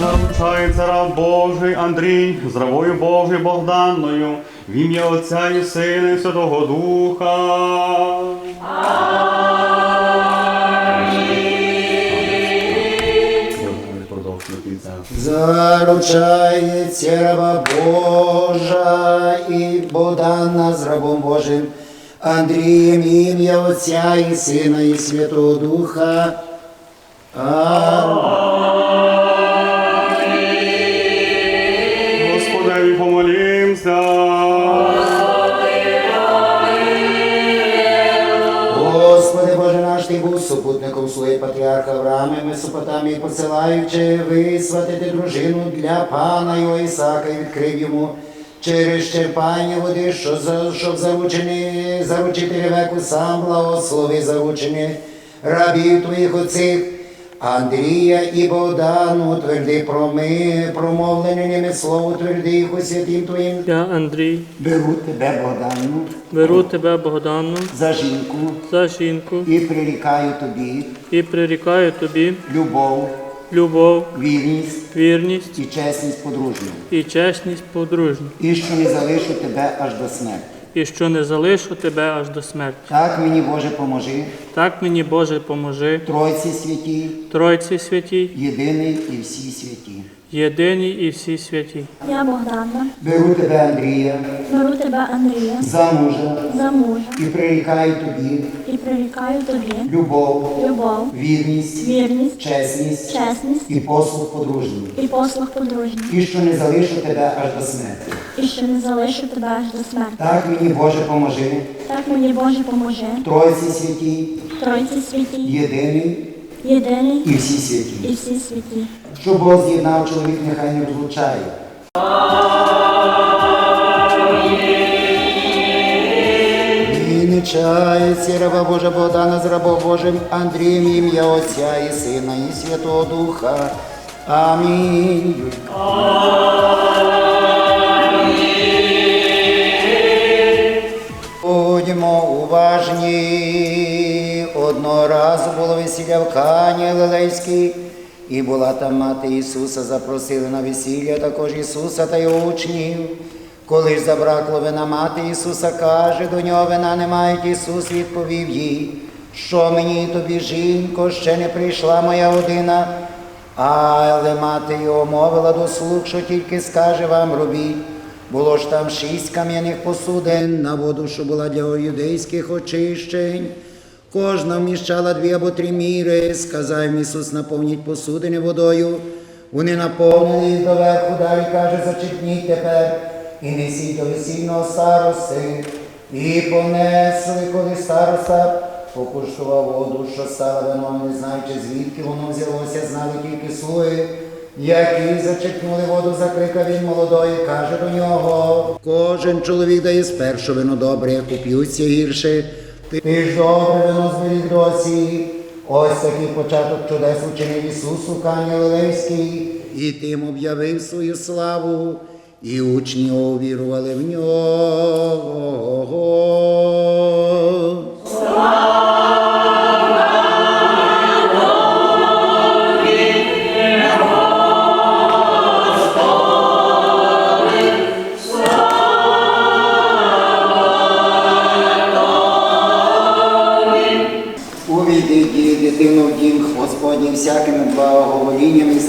Заручається раб Божий Андрій з рабою Божою Богданною в ім'я Отця і Сина і Святого Духа. Амінь. Заручається раба Божа і Богдана з рабом Божим, Андрієм ім'я Отця і Сина і Святого Духа. Господеві посилаючи висватити дружину для пана його Ісака, і відкрив йому через черпання води, що щоб заручені, заручити Ревеку сам благослови заручені рабів твоїх оцих. Андрія і Богдану тверди проми, промовлене ними слово тверди їх у святім Твоїм. Я, Андрій, Беру тебе, Богдану, беру тебе, Богдану, за жінку. За жінку. І прирікаю тобі. І прирікаю тобі. Любов, любов, вірність вірність і чесність подружню, і чесність подружню, і що не залишу тебе аж до смерті. і що не залишу тебе аж до смерті. Так мені, Боже, поможи, Так мені, Боже, поможи, Тройці святі, Тройці святій, єдиний і всі святі. Єдиній і всі святі. Я Богдана, Беру тебе, Андрія, беру тебе, Андрія, за мужа. За мужа. І прирікаю тобі. І прирікаю тобі. Любов, любов, вірність, вірність, чесність. Чесність. І послуг подружній, і послуг подружній, і що не залишу тебе аж до смерті. і що не залишу тебе аж до смерті. Так мені, Боже, поможи, Так мені Боже поможи, Тройці святі, Тройці святі, єдиний єдиний і всі святі. і всі святі. Що Бог з'єднав чоловік, нехай не розлучає. І не Божа Богдана з рабом Божим Андрієм ім'я Отця і Сина і Святого Духа. Амінь. Будьмо уважні. Одного разу було весілля в Кані Галилейській, і була там мати Ісуса, запросили на весілля також Ісуса та його учнів. Коли ж забракло вина мати Ісуса, каже, до нього вина не мають. Ісус відповів їй, що мені тобі, жінко, ще не прийшла моя година. Але мати його мовила до слуг, що тільки скаже вам робіть. Було ж там шість кам'яних посудин на воду, що була для юдейських очищень. Кожна вміщала дві або три міри. Сказав Ісус, наповніть посудини водою. Вони наповнили їх доверху, далі каже, зачерпніть тепер і несіть до весільного старости. І понесли, коли староста покуштував воду, що стала вином, не знаючи, звідки воно взялося, знали тільки слуги. Які зачерпнули воду, закликав він молодої, каже до нього. Кожен чоловік дає спершу вино добре, як уп'ються гірше. Ти ж добре вино зберіг досі. Ось такий початок чудес учинив Ісус у Кані Галилейській, і тим об'явив свою славу, і учні увірували в нього. Увійди,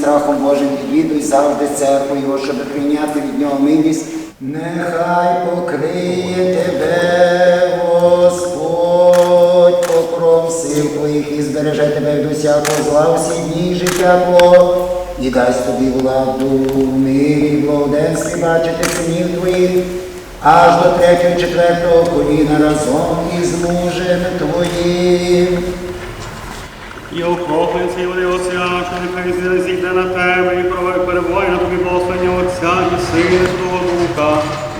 страхом Божим відвідуй завжди церкву його, щоб прийняти від нього милість. Нехай покриє тебе, Господь, покров сил твоїх і збереже тебе від усякого зла усі дні життя Твого, і дасть тобі владу в мирі, і благоденстві бачити синів твоїх, аж до третього, четвертого коліна разом із мужем твоїм. І окропленці води що нехай зі- зійде на тебе і прове- перебуває на тобі благословення Отця і Сина Свого Духа,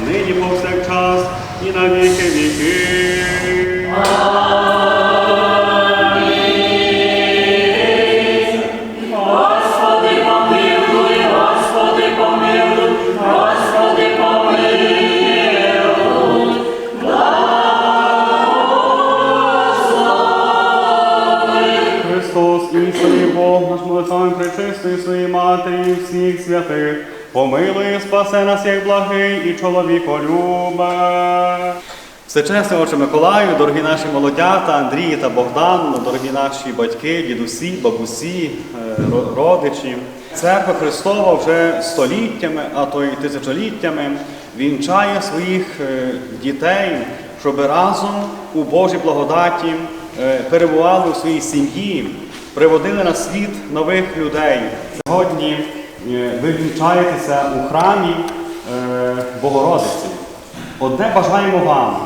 нині повсякчас і на віки віки. Пречистої своїй матері і всіх святих, помилуй, і спасе нас, як благий і чоловіколюбе. Всечесний Отче Миколаю, дорогі наші молодята, Андрій та Богдан, дорогі наші батьки, дідусі, бабусі, е, родичі. Церква Христова вже століттями, а то й тисячоліттями вінчає своїх е, дітей, щоб разом у Божій благодаті е, перебували у своїй сім'ї, приводили на світ нових людей. Сьогодні е, ви вінчаєтеся у храмі е, Богородиці. Одне бажаємо вам,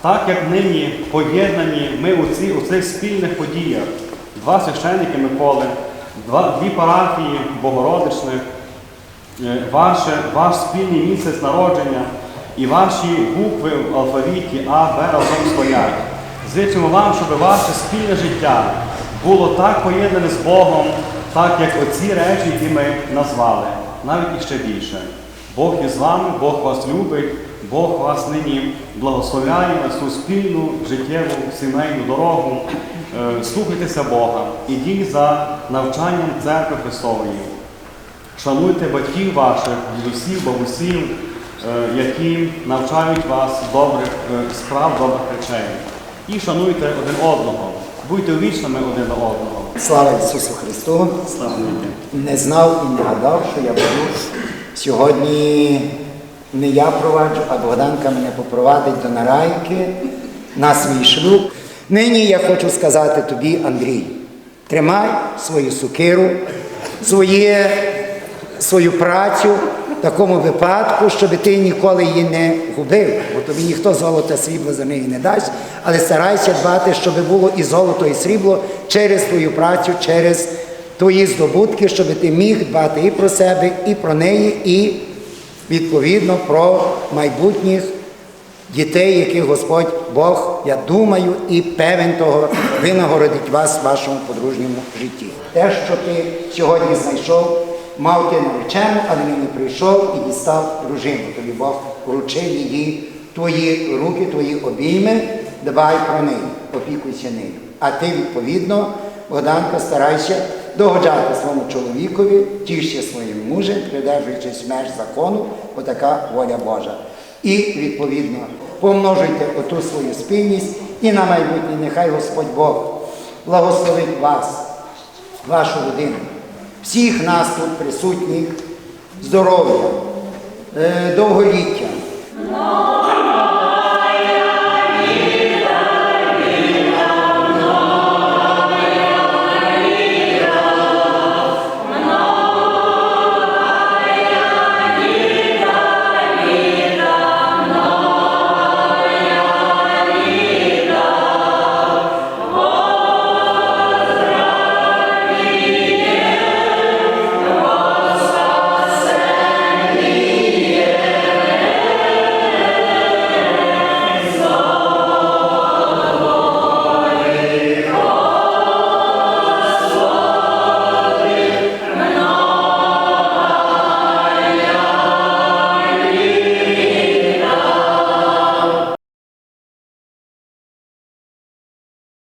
так як нині поєднані ми у, ці, у цих спільних подіях, два священники Миколи, два, дві парафії Богородичних, е, ваше, ваш спільний місяць народження і ваші букви в алфавіті А, Б разом стоять. Зичимо вам, щоб ваше спільне життя було так поєднане з Богом, так як оці речі, які ми назвали, навіть іще більше. Бог із вами, Бог вас любить, Бог вас нині благословляє на цю спільну життєву сімейну дорогу. Е, Слухайтеся Бога, ідіть за навчанням церкви Христової. Шануйте батьків ваших, дідусів, бабусів, е, які навчають вас добрих е, справ, добрих речей. І шануйте один одного, будьте вічними один до одного. Слава Ісусу Христу! Слава. Не знав і не гадав, що я буду сьогодні не я проваджу, а Богданка мене попровадить до Нарайки на свій шлюб. Нині я хочу сказати тобі, Андрій, тримай свою сукиру, своє, свою працю такому випадку, щоб ти ніколи її не губив, бо тобі ніхто золота срібла за неї не дасть, але старайся дбати, щоб було і золото, і срібло через твою працю, через твої здобутки, щоб ти міг дбати і про себе, і про неї, і відповідно про майбутніх дітей, яких Господь Бог, я думаю, і певен того винагородить вас в вашому подружньому житті. Те, що ти сьогодні знайшов, мав ти наречену, але він не прийшов і дістав дружину. Тобі Бог вручив її, твої руки, твої обійми, дбай про неї, опікуйся нею. А ти, відповідно, Богданка, старайся догоджати своєму чоловікові, тішся своїм мужем, придержуючись меж закону, бо така воля Божа. І, відповідно, помножуйте оту свою спільність і на майбутнє нехай Господь Бог благословить вас, вашу родину, всіх нас тут присутніх, здоров'я, е, довголіття,